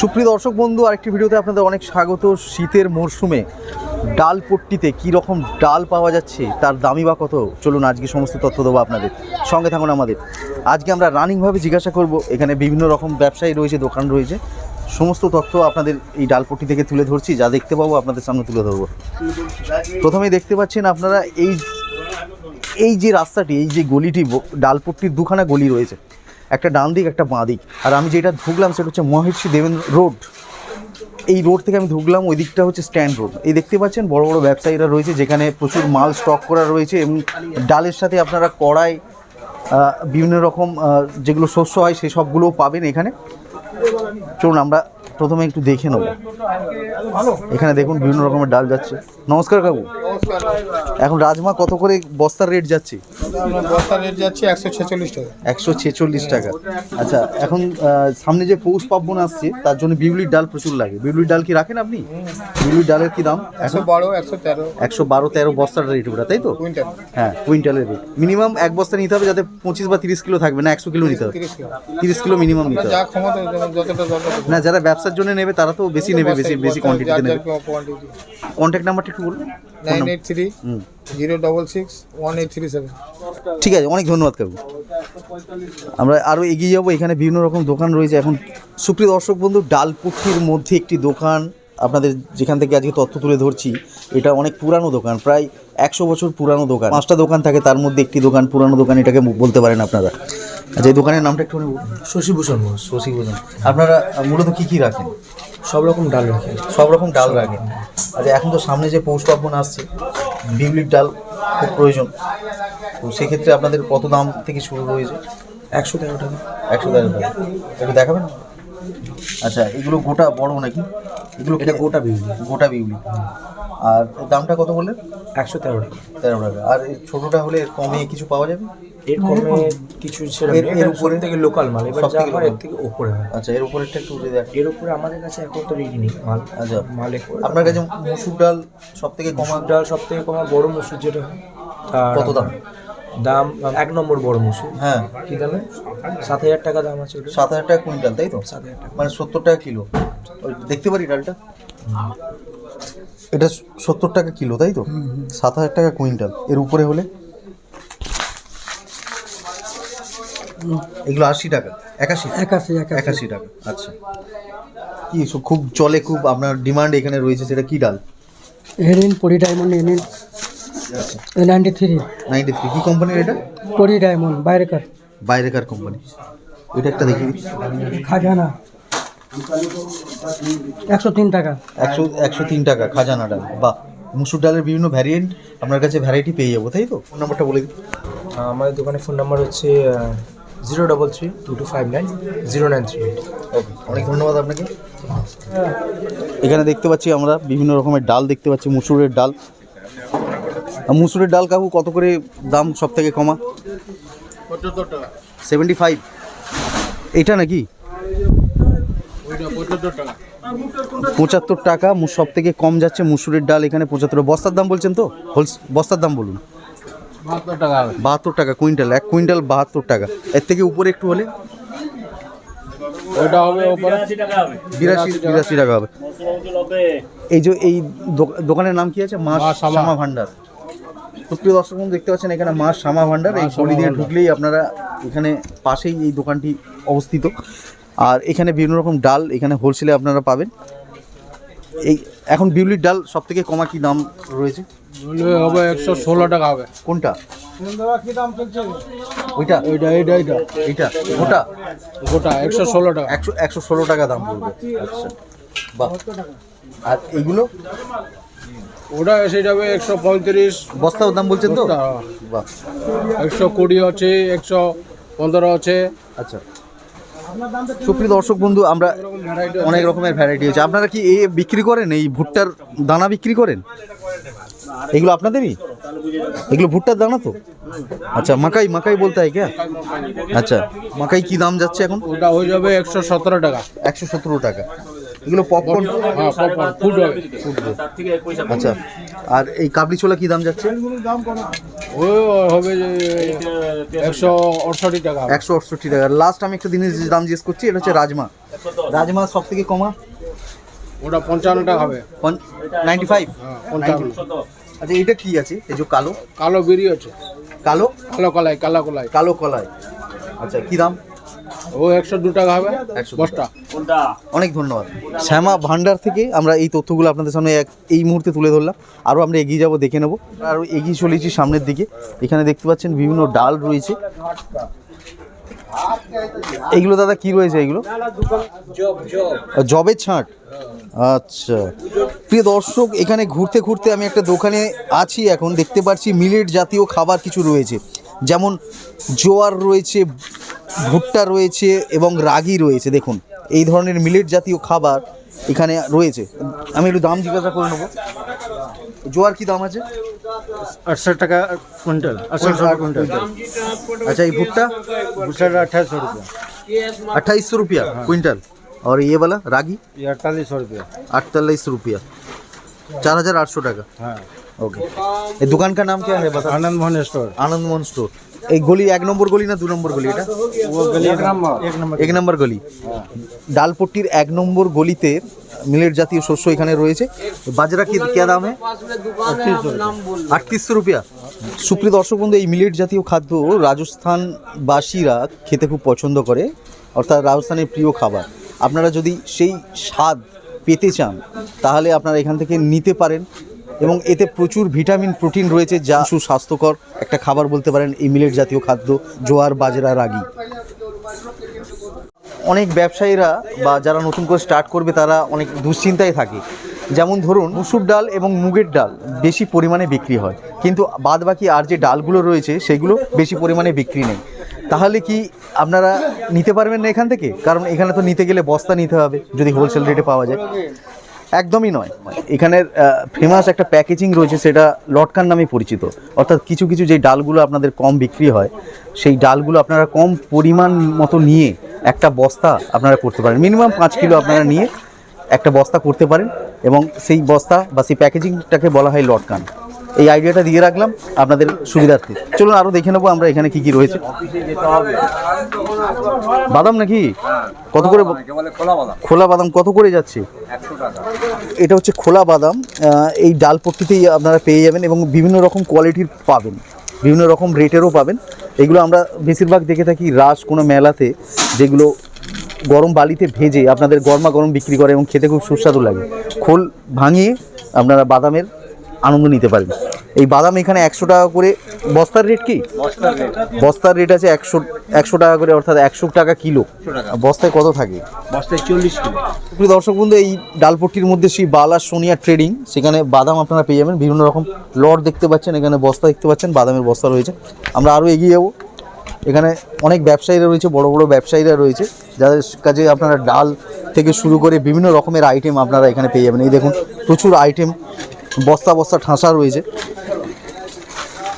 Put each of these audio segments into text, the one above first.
সুপ্রিয় দর্শক বন্ধু, আরেকটি ভিডিওতে আপনাদের অনেক স্বাগত। শীতের মরশুমে ডাল পট্টিতে রকম ডাল পাওয়া যাচ্ছে, তার দামি বা কত? চলুন আজকে সমস্ত তথ্য দেবো আপনাদের। সঙ্গে থাকুন আমাদের। আজকে আমরা রানিংভাবে জিজ্ঞাসা করব, এখানে বিভিন্ন রকম ব্যবসায়ী রয়েছে, দোকান রয়েছে। সমস্ত তথ্য আপনাদের এই ডালপট্টি থেকে তুলে ধরছি, যা দেখতে পাবো আপনাদের সামনে তুলে ধরবো। প্রথমেই দেখতে পাচ্ছেন আপনারা এই এই যে রাস্তাটি, এই যে গলিটি, ডালপট্টির দুখানা গলি রয়েছে। একটা ডান দিক, একটা বাঁ দিক। আর আমি যেটা ঢুকলাম সেটা হচ্ছে মহের্ষি দেবেন্দ্র রোড। এই রোড থেকে আমি ঢুকলাম, ওই দিকটা হচ্ছে স্ট্যান্ড রোড। এই দেখতে পাচ্ছেন, বড় বড় ব্যবসায়ীরা রয়েছে, যেখানে প্রচুর মাল স্টক করা রয়েছে এবং ডালের সাথে আপনারা কড়াই বিভিন্ন রকম যেগুলো শস্য হয় সেই সবগুলোও পাবেন এখানে। চলুন, আমরা প্রথমে একটু দেখে নেব। এখানে দেখুন বিভিন্ন রকমের ডাল যাচ্ছে। নমস্কার কাকু। এখন রাজমা কত করে বস্তার রেট যাচ্ছে? আপনার রেট যাচ্ছে একশো ছেচল্লিশ টাকা। একশো ছেচল্লিশ টাকা। আচ্ছা এখন সামনে যে পৌষ পার্বণ আসছে তার জন্য বিউলির ডাল প্রচুর লাগে। বিউলির ডাল কি রাখেন আপনি? বিউলির ডালের কি দাম? একশো বারো একশো তেরো। একশো বারো তেরো বস্তার রেট ওটা তাই তো? হ্যাঁ কুইন্টালের রেট মিনিমাম এক বস্তা নিতে হবে যাতে পঁচিশ বা তিরিশ কিলো থাকবে না একশো কিলো নিতে হবে। তিরিশ কিলো। মিনিমাম নিতে হবে। না যারা ব্যবসার জন্য নেবে তারা তো বেশি নেবে বেশি বেশি কোয়ান্টিটিতে নেবে। কোয়ান্টিটি কন্ট্যাক্ট নাম্বারটা একটু বলুন nine eight three zero double six one eight three seven ঠিক আছে অনেক ধন্যবাদ কাকু। আমরা আরও এগিয়ে যাব এখানে বিভিন্ন রকম দোকান রয়েছে। এখন সুপ্রিয় দর্শক বন্ধু ডালপুঠির মধ্যে একটি দোকান আপনাদের যেখান থেকে আজকে তথ্য তুলে ধরছি এটা অনেক পুরানো দোকান প্রায় একশো বছর পুরানো দোকান। পাঁচটা দোকান থাকে তার মধ্যে একটি দোকান পুরানো দোকান এটাকে বলতে পারেন আপনারা। আচ্ছা এই দোকানের নামটা একটু শশীভূষণ ঘোষ শশী বোঝেন আপনারা মূলত কী কী রাখেন? সব রকম ডাল রাখেন সব রকম ডাল রাখেন। আচ্ছা এখন তো সামনে যে পৌষ পার্বণ আসছে বিউলির ডাল খুব প্রয়োজন। তো সেক্ষেত্রে আপনাদের কত দাম থেকে শুরু রয়েছে একশো তেরো টাকা। একশো তেরো টাকা। একটু দেখাবেন? আচ্ছা এগুলো গোটা বড় নাকি? এগুলো এটা গোটা বিউলি গোটা বিউলি আর এর দামটা কত বললেন? একশো তেরো টাকা। তেরো টাকা। আর এই ছোটোটা হলে কমে কিছু পাওয়া যাবে? এর কমে কিছু সেরকম এর- উপরে- থেকে লোকাল মাল এবার যা হয় এর থেকে ওপরে হয়। আচ্ছা এর উপরেরটা একটু দেখ। এর উপরে আমাদের কাছে এখন তো রেডি নেই মাল। আচ্ছা মালে আপনার কাছে মুসুর ডাল সব থেকে কমা মসুর ডাল সব থেকে কমা বড় মসুর যেটা হয় তার কত দাম? দাম এক নম্বর বড় মসুর। হ্যাঁ। কি দামে? সাত হাজার টাকা দাম আছে সাত হাজার টাকা কুইন্টাল তাই তো? সাত হাজার টাকা। মানে সত্তর টাকা কিলো। ওই দেখতে পারি ডালটা? এটা সত্তর টাকা কিলো তাই তো? সাত হাজার টাকা কুইন্টাল। এর উপরে হলে? এগুলো আশি টাকা? একাশি? একাশি একাশি। টাকা আচ্ছা। কি খুব চলে খুব আপনার ডিমান্ড এখানে রয়েছে সেটা কি ডাল? হেরিন পরি ডায়মন্ড হেরিন নাইনটি থ্রি নাইনটি থ্রি কি কোম্পানির এটা? পরি ডায়মন্ড বাইরেকার। বাইরেকার কোম্পানি এটা একটা দেখি। খাজানা। একশো তিন টাকা। একশো একশো তিন টাকা খাজানা ডাল। বাহ মুসুর ডালের বিভিন্ন ভ্যারিয়েন্ট আপনার কাছে ভ্যারাইটি পেয়ে যাব তাই তো? ফোন নাম্বারটা বলে দিন। আমাদের দোকানের ফোন নাম্বার হচ্ছে zero double three two two five nine zero nine three eight. অনেক ধন্যবাদ আপনাকে। এখানে দেখতে পাচ্ছি আমরা বিভিন্ন রকমের ডাল দেখতে পাচ্ছি মুসুরের ডাল। আর মুসুরের ডাল কাকু কত করে দাম সব থেকে কমা? সেভেন্টি ফাইভ এটা নাকি? ওইটা পঁচাত্তর টাকা। পঁচাত্তর টাকা সব থেকে কম যাচ্ছে মুসুরের ডাল এখানে পঁচাত্তর। বস্তার দাম বলছেন তো? হোলস বস্তার দাম বলুন। বাহাত্তর টাকা কুইন্টাল এক কুইন্টাল বাহাত্তর টাকা। এর থেকে উপরে একটু হলে? হবে বিরাশি বিরাশি টাকা। হবে। এই যে এই দোক- দোকানের নাম কি আছে? মা শ্যামা। ভান্ডার। সুপ্রিয় দর্শক বন্ধু দেখতে পাচ্ছেন এখানে মা শ্যামা ভান্ডার। এই গলি দিয়ে ঢুকলেই আপনারা এখানে পাশেই এই দোকানটি অবস্থিত। আর এখানে বিভিন্ন রকম ডাল এখানে হোলসেলে আপনারা পাবেন। এই এখন বিউলির ডাল সব থেকে কমা কি দাম রয়েছে? হবে একশো ষোলো টাকা হবে। কোনটা? ওইটা? এইটা এইটা এইটা। এইটা? গোটা? গোটা একশো ষোলো টাকা। একশো একশো ষোলো টাকা দাম পড়বে আচ্ছা। বাহ। আর এইগুলো? ওটা এসে যাবে একশো পঁয়ত্রিশ। বস্তার দাম বলছেন তো? বাহ। একশো কুড়ি আছে একশো পনেরো আছে। আচ্ছা। সুপ্রিয় দর্শক বন্ধু আমরা অনেক রকমের ভ্যারাইটি আছে আপনারা কি এ বিক্রি করেন? এই ভুট্টার দানা বিক্রি করেন? এগুলো আপনাদেরই? এগুলো ভুট্টার দানা তো? আচ্ছা মাকাই মাকাই বলতে হয় কে? আচ্ছা মাকাই কি দাম যাচ্ছে এখন? ওটা হয়ে যাবে একশো সতেরো টাকা। একশো সতেরো টাকা। এগুলো পপকর্ন হ্যাঁ পপকর্ন ফুড হবে আচ্ছা আর এই কাবলি ছোলা কি দাম যাচ্ছে? ও হবে যে একশো আটষট্টি টাকা একশো আটষট্টি টাকা। লাস্ট আমি একটা জিনিস দাম জিজ্ঞেস করছি এটা হচ্ছে রাজমা। রাজমা সব থেকে কমা? ওটা পঞ্চান্ন টাকা হবে। নাইনটি ফাইভ হ্যাঁ আচ্ছা এটা কি আছে? এই যে কালো? কালো বিড়ি আছে। কালো? কালো কলাই কালো কলাই। কালো কলাই। আচ্ছা কি দাম? ও একশো দু টাকা হবে? বস্তা। অনেক ধন্যবাদ। শ্যামা ভান্ডার থেকে আমরা এই তথ্যগুলো আপনাদের সামনে এক এই মুহূর্তে তুলে ধরলাম। আরও আমরা এগিয়ে যাব দেখে নেব। আরও এগিয়ে চলেছি সামনের দিকে। এখানে দেখতে পাচ্ছেন বিভিন্ন ডাল রয়েছে। এইগুলো দাদা কি রয়েছে এগুলো? জবের ছাঁট। আচ্ছা। প্রিয় দর্শক এখানে ঘুরতে ঘুরতে আমি একটা দোকানে আছি এখন। দেখতে পাচ্ছি মিলেট জাতীয় খাবার কিছু রয়েছে। যেমন জোয়ার রয়েছে ভুট্টা রয়েছে এবং রাগি রয়েছে দেখুন এই ধরনের মিলেট জাতীয় খাবার এখানে রয়েছে আমি একটু দাম জিজ্ঞাসা করে নেবো জোয়ার কি দাম আছে अड़सठ टका क्विंटल अड़सठ सौ क्विंटल अच्छा ये भुट्टा दूसरा अट्ठाईस सौ रुपया अट्ठाईस सौ रुपया क्विंटल और ये वाला रागी ये अड़तालीस सौ रुपया अड़तालीस रुपया चार हजार आठ सौ टका हाँ ओके ये दुकान का नाम क्या है बता आनंद मोहन स्टोर आनंद मोहन स्टोर এই গলি এক নম্বর গলি না দু নম্বর গলি এটা वो गली एक नंबर एक नंबर এক নম্বর গলি ডালপট্টির এক নম্বর গলিতে মিলেট জাতীয় শস্য এখানে রয়েছে বাজরা কি क्या দাম है আটত্রিশশো রুপিয়া সুপ্রিয় দর্শক বন্ধু এই মিলেট জাতীয় খাদ্য রাজস্থানবাসীরা খেতে খুব পছন্দ করে অর্থাৎ রাজস্থানের প্রিয় খাবার আপনারা যদি সেই স্বাদ পেতে চান তাহলে আপনারা এখান থেকে নিতে পারেন এবং এতে প্রচুর ভিটামিন, প্রোটিন রয়েছে যা সুস্বাস্থ্যকর। একটা খাবার বলতে পারেন এই মিলেট জাতীয় খাদ্য, জোয়ার, বাজরা, রাগি। অনেক ব্যবসায়ীরা বা যারা নতুন করে স্টার্ট করবে, তারা অনেক দুশ্চিন্তায় থাকে। যেমন ধরুন, মুসুর ডাল এবং মুগের ডাল বেশি পরিমাণে বিক্রি হয়। কিন্তু বাদ বাকি আর যে ডালগুলো রয়েছে, সেগুলো বেশি পরিমাণে বিক্রি নেই। তাহলে কি আপনারা নিতে পারবেন না এখান থেকে? কারণ এখানে তো নিতে গেলে বস্তা নিতে হবে, যদি হোলসেল রেটে পাওয়া যায়। একদমই নয়। এখানের ফেমাস একটা প্যাকেজিং রয়েছে, সেটা লটকান নামে পরিচিত। অর্থাৎ কিছু কিছু যে ডালগুলো আপনাদের কম বিক্রি হয়, সেই ডালগুলো আপনারা কম পরিমাণ মতো নিয়ে একটা বস্তা আপনারা করতে পারেন। মিনিমাম পাঁচ কিলো আপনারা নিয়ে একটা বস্তা করতে পারেন এবং সেই বস্তা বা সেই প্যাকেজিংটাকে বলা হয় লটকান। এই আইডিয়াটা দিয়ে রাখলাম আপনাদের সুবিধার্থে। চলুন আরও দেখে নেব আমরা এখানে কি কি রয়েছে। বাদাম নাকি? কত করে খোলা বাদাম কত করে যাচ্ছে? এটা হচ্ছে খোলা বাদাম এই ডাল ডালপট্টিতেই আপনারা পেয়ে যাবেন এবং বিভিন্ন রকম কোয়ালিটির পাবেন। বিভিন্ন রকম রেটেরও পাবেন। এগুলো আমরা বেশিরভাগ দেখে থাকি রাস কোনো মেলাতে, যেগুলো গরম বালিতে ভেজে আপনাদের গরমা গরম বিক্রি করে এবং খেতে খুব সুস্বাদু লাগে। খোল ভাঙিয়ে আপনারা বাদামের আনন্দ নিতে পারেন। এই বাদাম এখানে একশো টাকা করে বস্তার রেট কি? বস্তার রেট আছে একশো একশো টাকা করে অর্থাৎ একশো টাকা কিলো। বস্তায় কত থাকে? বস্তায় চল্লিশ দর্শক বন্ধু এই ডালপট্টির মধ্যে সেই বালা সোনিয়া ট্রেডিং সেখানে বাদাম আপনারা পেয়ে যাবেন। বিভিন্ন রকম লট দেখতে পাচ্ছেন এখানে বস্তা দেখতে পাচ্ছেন বাদামের বস্তা রয়েছে। আমরা আরও এগিয়ে যাব। এখানে অনেক ব্যবসায়ীরা রয়েছে বড় বড় ব্যবসায়ীরা রয়েছে যাদের কাছে আপনারা ডাল থেকে শুরু করে বিভিন্ন রকমের আইটেম আপনারা এখানে পেয়ে যাবেন। এই দেখুন প্রচুর আইটেম বস্তা বস্তা ঠাঁসা রয়েছে।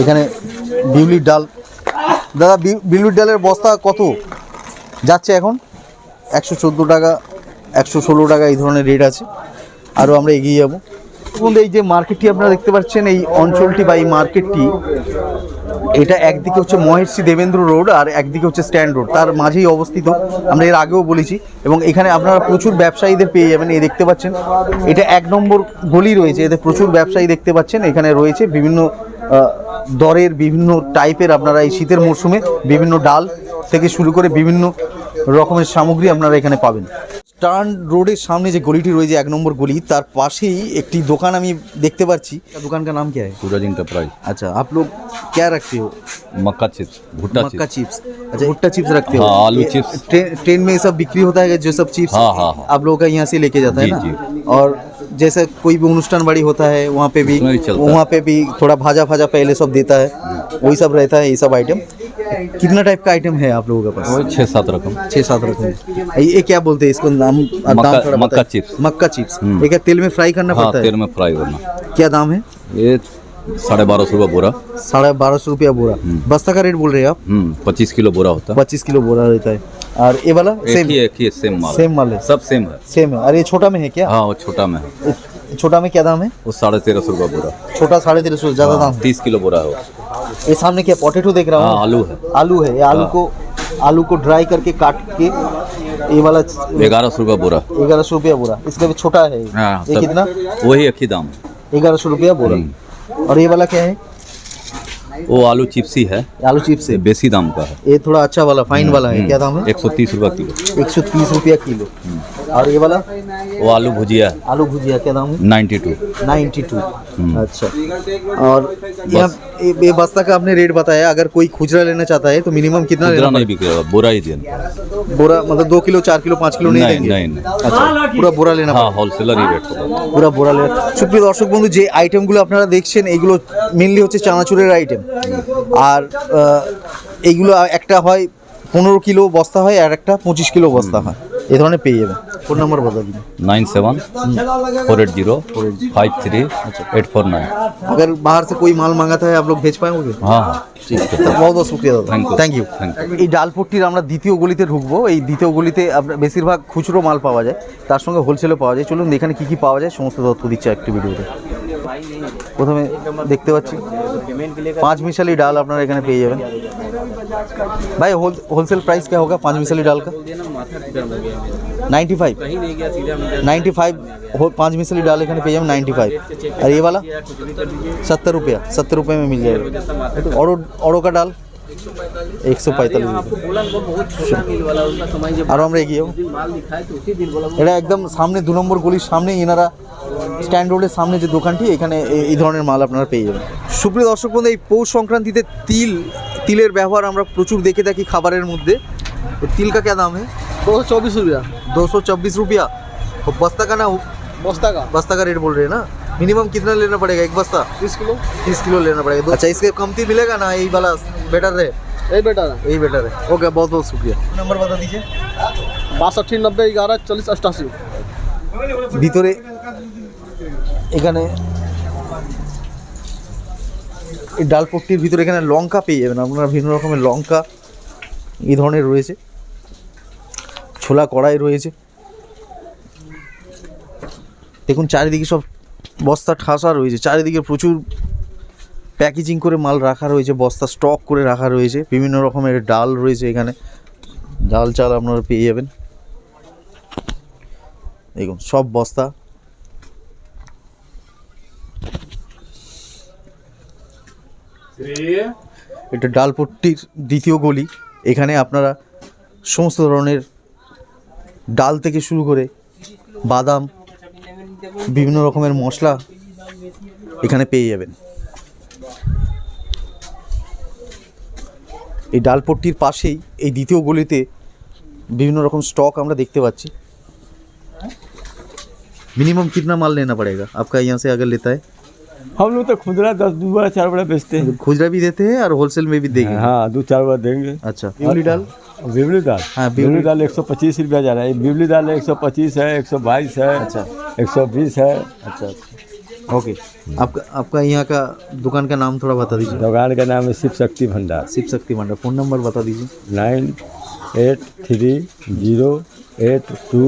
এখানে বিউলির ডাল। দাদা বিউলির ডালের বস্তা কত? যাচ্ছে এখন একশো চোদ্দ টাকা, একশো ষোলো টাকা এই ধরনের রেট আছে। আরও আমরা এগিয়ে যাব। এই যে মার্কেটটি আপনারা দেখতে পাচ্ছেন, এই অঞ্চলটি বা এই মার্কেটটি এটা একদিকে হচ্ছে মহেশী দেবেন্দ্র রোড আর একদিকে হচ্ছে স্ট্যান্ড রোড, তার মাঝেই অবস্থিত। আমরা এর আগেও বলেছি এবং এখানে আপনারা প্রচুর ব্যবসায়ীদের পেয়ে যাবেন, এই দেখতে পাচ্ছেন। এটা এক নম্বর গলি রয়েছে, এতে প্রচুর ব্যবসায়ী দেখতে পাচ্ছেন। এখানে রয়েছে বিভিন্ন দরের বিভিন্ন টাইপের আপনারা এই শীতের মরশুমে বিভিন্ন ডাল থেকে শুরু করে বিভিন্ন রকমের সামগ্রী আপনারা এখানে পাবেন টার্ন রোডের সামনে যে গলিটি রয়েছে এক নম্বর গলি তার পাশেই একটি দোকান আমি দেখতে পাচ্ছি দোকান का नाम क्या है सूरज इंटरप्राइज अच्छा आप लोग क्या रखते हो मक्का चिप्स भुट्टा मक्का चिप्स चिप्स अच्छा भुट्टा चिप्स रखते हो हाँ, आलू ये चिप्स। ट्रेन ट्रेन में ये सब बिक्री होता है जो सब चिप्स हाँ, हाँ, हाँ। आप लोगों का यहाँ से लेके जाता है जी, ना जी। और जैसे कोई भी अनुष्ठान बाड़ी होता है वहाँ पे भी। वहाँ पे भी थोड़ा भाजा भाजा पहले सब देता है। वही सब रहता है ये सब आइटम कितना टाइप का आइटम है आप लोगों के पास? छह छः सात रकम। छः सात रकम। ये क्या बोलते हैं इसको नाम? मक्का- मक्का चिप्स। मक्का चिप्स। ये क्या तेल में फ्राई करना हाँ पड़ता तेल है में फ्राई करना। क्या दाम है? ये साढ़े बारह सौ रुपया बोरा। साढ़े बारह सौ रुपया बोरा। बस्ता का रेट बोल रहे हैं आप? हम्म पच्चीस किलो बोरा होता। है पच्चीस किलो बोरा रहता है। और ये वाला सेम एक ही सेम माल। सेम माल है? सब सेम है। सेम है। और ये छोटा में है क्या? हाँ वो छोटा में है। छोटा में क्या दाम है? वो साढ़े तेरह सौ रुपया बोरा। छोटा साढ़े तेरह सौ ज़्यादा दाम तीस किलो बोरा है ये सामने क्या पोटेटो देख रहा हाँ? हूँ आलू है। आलू है। ये आलू हाँ। को आलू को ड्राई करके काट के ये वाला ग्यारह सौ रुपया बोरा। ग्यारह सौ रुपया बोरा। इसका भी छोटा है। ये। हाँ कितना? वही ही दाम ग्यारह सौ रुपया बोरा। और ये वाला क्या है? वो आलू चिप्सी है आलू चिप्स ये है बेसी दाम का है ये थोड़ा अच्छा वाला फाइन वाला है क्या दाम है एक सौ तीस रुपया किलो एक सौ तीस रुपया किलो और ये वाला वो आलू भुजिया है आलू भुजिया क्या दाम है नाइन्टी टू नाइन्टी टू अच्छा और यहाँ ये ये बस्ता का आपने रेट बताया अगर कोई खुजरा लेना चाहता है तो मिनिमम कितना खुदरा लेना नहीं बिकेगा बोरा ही देना पड़ेगा? बोरा मतलब दो किलो चार किलो पाँच किलो नहीं नहीं देंगे नहीं नहीं আচ্ছা পুরো বোরা লেনা हाँ होलसेलर ही रेट होगा পুরো বোরা লেনা সুপ্রিয় দর্শক বন্ধু যে আইটেমগুলো আপনারা দেখছেন এইগুলো মেনলি হচ্ছে চানাচুরের আইটেম আর আহ, এইগুলো একটা হয় পনেরো কিলো বস্তা হয় আর একটা পঁচিশ কিলো বস্তা হয় এই ধরনের পেয়ে যাবেন ফোন নাম্বার বতা দিন nine seven four eight zero five three eight four nine अगर बाहर से कोई माल मंगाता है आप लोग भेज पाएंगे हाँ हाँ ठीक है তো বহুত বহুত শুক্রিয়া দাদা Thank you. Thank you Thank এই ডালপট্টির আমরা দ্বিতীয় গলিতে ঢুকবো এই দ্বিতীয় গলিতে আপনার বেশিরভাগ খুচরো মাল পাওয়া যায় তার সঙ্গে হোলসেলও পাওয়া যায় চলুন এখানে কি কি পাওয়া যায় সমস্ত তথ্য দিচ্ছে একটি ভিডিওতে प्रथम देखते पाँच मिसाली डाल अपना पे जाए भाई होल होलसेल प्राइस क्या होगा पाँच मिसाली डाल का? नाइन्टी फाइव नाइन्टी फाइव पाँच मिसाली डाल एखे पे যাবেন नाइन्टी फाइव और ये वाला? सत्तर रुपया सत्तर रुपये में मिल जाएगा। और का डाल एक सौ पैंतालीस আরও আমরা এগিয়ে যাবো। এটা একদম সামনে দু নম্বর গলির সামনে এনারা স্ট্যান্ড রোডের সামনে যে দোকানটি এখানে এই- এই ধরনের মাল আপনারা পেয়ে যাবেন সুপ্রিয় দর্শক বন্ধু এই পৌষ সংক্রান্তিতে তিল তিলের ব্যবহার আমরা প্রচুর দেখে থাকি খাবারের মধ্যে তো তিল কা क्या दाम है दो सौ चौबीस रुपया दो सौ चौबीस रुपया और बस्ता का ना बस्ता का बस्ता का रेट बोल रहे हैं ना मिनिमम कितना लेना पड़ेगा एक बस्ता तीस किलो तीस किलो लेना पड़ेगा तो अच्छा इसके कमती मिलेगा ना यही वाला बेटर रहे यही बेटा यही बेटर है ओके बहुत बहुत शुक्रिया नंबर बता दीजिए बासठी नब्बे ग्यारह चालीस अट्ठासी ভিতরে এখানে এই ডালপট্টির ভিতরে এখানে লঙ্কা পেয়ে যাবেন আপনারা বিভিন্ন রকমের লঙ্কা এই ধরনের রয়েছে ছোলা কড়াই রয়েছে দেখুন চারিদিকে সব বস্তা ঠাসা রয়েছে। চারিদিকে প্রচুর প্যাকেজিং করে মাল রাখা রয়েছে, বস্তা স্টক করে রাখা রয়েছে। বিভিন্ন রকমের ডাল রয়েছে এখানে। ডাল চাল আপনারা পেয়ে যাবেন। দেখুন, সব বস্তা। এটা ডালপট্টির দ্বিতীয় গলি। এখানে আপনারা সমস্ত ধরনের ডাল থেকে শুরু করে বাদাম বিভিন্ন রকমের মশলা এখানে পেয়ে যাবেন এই ডালপট্টির পাশেই এই দ্বিতীয় গলিতে বিভিন্ন রকম স্টক আমরা দেখতে পাচ্ছি मिनिमम कितना माल लेना पड़ेगा आपका यहाँ से अगर लेता है हम लोग तो खुदरा दस दो बड़ा चार बड़ा बेचते हैं खुजरा भी देते हैं और होलसेल में भी देंगे हाँ दो चार बड़ा देंगे अच्छा बिवली डाल बिबली दाल हाँ, बिबली- बिबली दाल एक सौ पच्चीस रुपया जा रहा है बिबली दाल एक सौ पच्चीस है एक सौ बाईस है अच्छा। एक सौ बीस है अच्छा अच्छा ओके आपका आपका यहाँ का दुकान का नाम थोड़ा बता दीजिए दुकान का नाम है शिव शक्ति भंडार शिव शक्ति मंडल फ़ोन नंबर बता दीजिए nine eight three zero eight two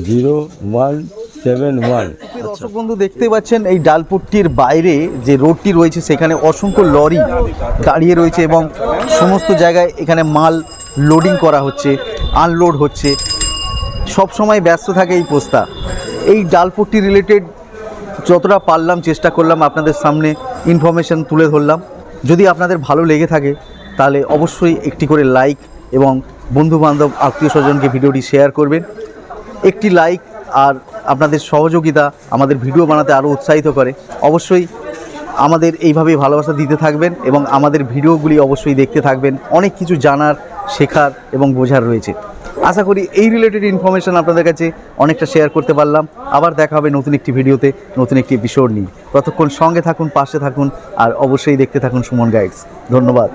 zero one seven one দর্শক বন্ধু দেখতে পাচ্ছেন এই ডালপট্টির বাইরে যে রোডটি রয়েছে সেখানে অসংখ্য লরি দাঁড়িয়ে রয়েছে এবং সমস্ত জায়গায় এখানে মাল লোডিং করা হচ্ছে আনলোড হচ্ছে। সব সময় ব্যস্ত থাকে এই পোস্তা এই ডালপট্টি রিলেটেড যতটা পারলাম চেষ্টা করলাম আপনাদের সামনে ইনফরমেশন তুলে ধরলাম। যদি আপনাদের ভালো লেগে থাকে, তাহলে অবশ্যই একটি করে লাইক এবং বন্ধু বান্ধব আত্মীয় স্বজনকে ভিডিওটি শেয়ার করবেন। একটি লাইক আর আপনাদের সহযোগিতা আমাদের ভিডিও বানাতে আরও উৎসাহিত করে। অবশ্যই আমাদের এইভাবেই ভালোবাসা দিতে থাকবেন এবং আমাদের ভিডিওগুলি অবশ্যই দেখতে থাকবেন। অনেক কিছু জানার শেখার এবং বোঝার রয়েছে। আশা করি এই রিলেটেড ইনফরমেশান আপনাদের কাছে অনেকটা শেয়ার করতে পারলাম। আবার দেখা হবে নতুন একটি ভিডিওতে, নতুন একটি বিষয় নিয়ে। ততক্ষণ সঙ্গে থাকুন, পাশে থাকুন, আর অবশ্যই দেখতে থাকুন সুমন গাইডস ধন্যবাদ।